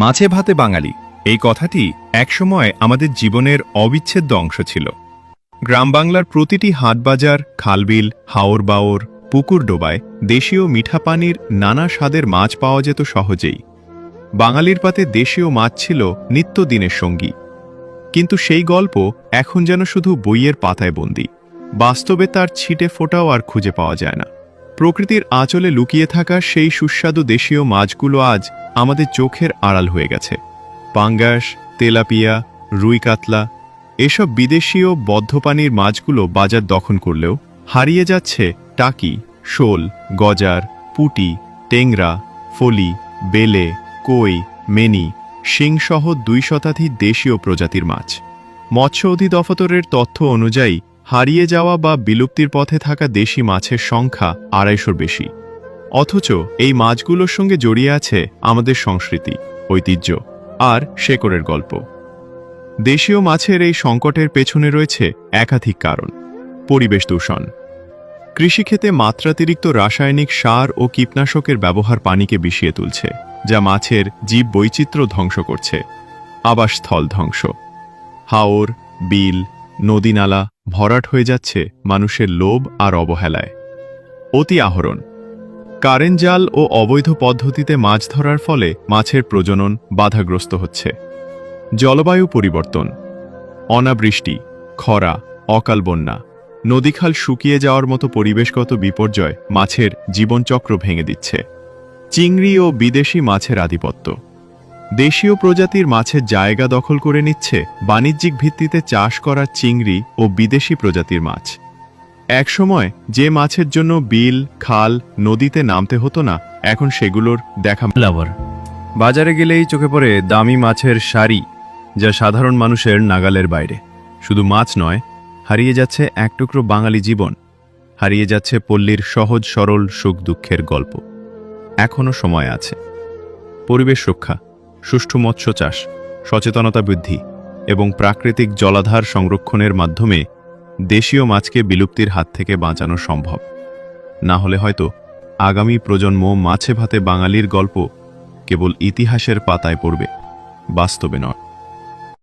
মাছে ভাতে বাঙালি। এই কথাটি একসময় আমাদের জীবনের অবিচ্ছেদ্য অংশ ছিল। গ্রাম বাংলার প্রতিটি হাটবাজার, খালবিল হাওর বাওর পুকুর ডোবায় দেশীয় মিঠা পানির নানা স্বাদের মাছ পাওয়া যেত সহজেই। বাঙালির পাতে দেশীয় মাছ ছিল নিত্যদিনের সঙ্গী। কিন্তু সেই গল্প এখন যেন শুধু বইয়ের পাতায় বন্দি। বাস্তবে তার ছিটে ফোটাও আর খুঁজে পাওয়া যায় না। প্রকৃতির আঁচলে লুকিয়ে থাকা সেই সুস্বাদু দেশীয় মাছগুলো আজ আমাদের চোখের আড়াল হয়ে গেছে। পাঙ্গাস, তেলাপিয়া, রুই কাতলা, এসব বিদেশীয় বদ্ধপানির মাছগুলো বাজার দখল করলেও হারিয়ে যাচ্ছে টাকি, শোল, গজার, পুটি, টেংরা, ফলি, বেলে, কই, মেনি, শিংসহ দুই শতাধিক দেশীয় প্রজাতির মাছ। মৎস্য অধিদপ্তরের তথ্য অনুযায়ী হারিয়ে যাওয়া বা বিলুপ্তির পথে থাকা দেশি মাছের সংখ্যা আড়াইশোর বেশি। অথচ এই মাছগুলোর সঙ্গে জড়িয়ে আছে আমাদের সংস্কৃতি, ঐতিহ্য আর শেকড়ের গল্প। দেশীয় মাছের এই সংকটের পেছনে রয়েছে একাধিক কারণ। পরিবেশ দূষণ। কৃষিক্ষেত্রে মাত্রাতিরিক্ত রাসায়নিক সার ও কীটনাশকের ব্যবহার পানিকে বিষিয়ে তুলছে, যা মাছের জীব বৈচিত্র্য ধ্বংস করছে। আবাসস্থল ধ্বংস। হাওর, বিল নদীনালা ভরাট হয়ে যাচ্ছে মানুষের লোভ আর অবহেলায়। অতি আহরণ। কারেন্ট জাল ও অবৈধ পদ্ধতিতে মাছ ধরার ফলে মাছের প্রজনন বাধাগ্রস্ত হচ্ছে। জলবায়ু পরিবর্তন। অনাবৃষ্টি, খরা, অকাল বন্যা, নদীখাল শুকিয়ে যাওয়ার মতো পরিবেশগত বিপর্যয় মাছের জীবনচক্র ভেঙে দিচ্ছে। চিংড়ি ও বিদেশি মাছের আধিপত্য। দেশীয় প্রজাতির মাছের জায়গা দখল করে নিচ্ছে বাণিজ্যিক ভিত্তিতে চাষ করা চিংড়ি ও বিদেশি প্রজাতির মাছ। একসময় যে মাছের জন্য বিল, খাল, নদীতে নামতে হতো না, এখন সেগুলোর দেখা লাভার। বাজারে গেলেই চোখে পড়ে দামি মাছের শাড়ি যা সাধারণ মানুষের নাগালের বাইরে। শুধু মাছ নয়, হারিয়ে যাচ্ছে এক টুকরো বাঙালি জীবন, হারিয়ে যাচ্ছে পল্লীর সহজ সরল সুখ দুঃখের গল্প। এখনও সময় আছে। পরিবেশ রক্ষা। সুষ্ঠু মৎস্য চাষ, সচেতনতা বৃদ্ধি এবং প্রাকৃতিক জলাধার সংরক্ষণের মাধ্যমে দেশীয় মাছকে বিলুপ্তির হাত থেকে বাঁচানো সম্ভব। না হলে হয়তো আগামী প্রজন্ম মাছে ভাতে বাঙালির গল্প কেবল ইতিহাসের পাতায় পড়বে, বাস্তবে নয়।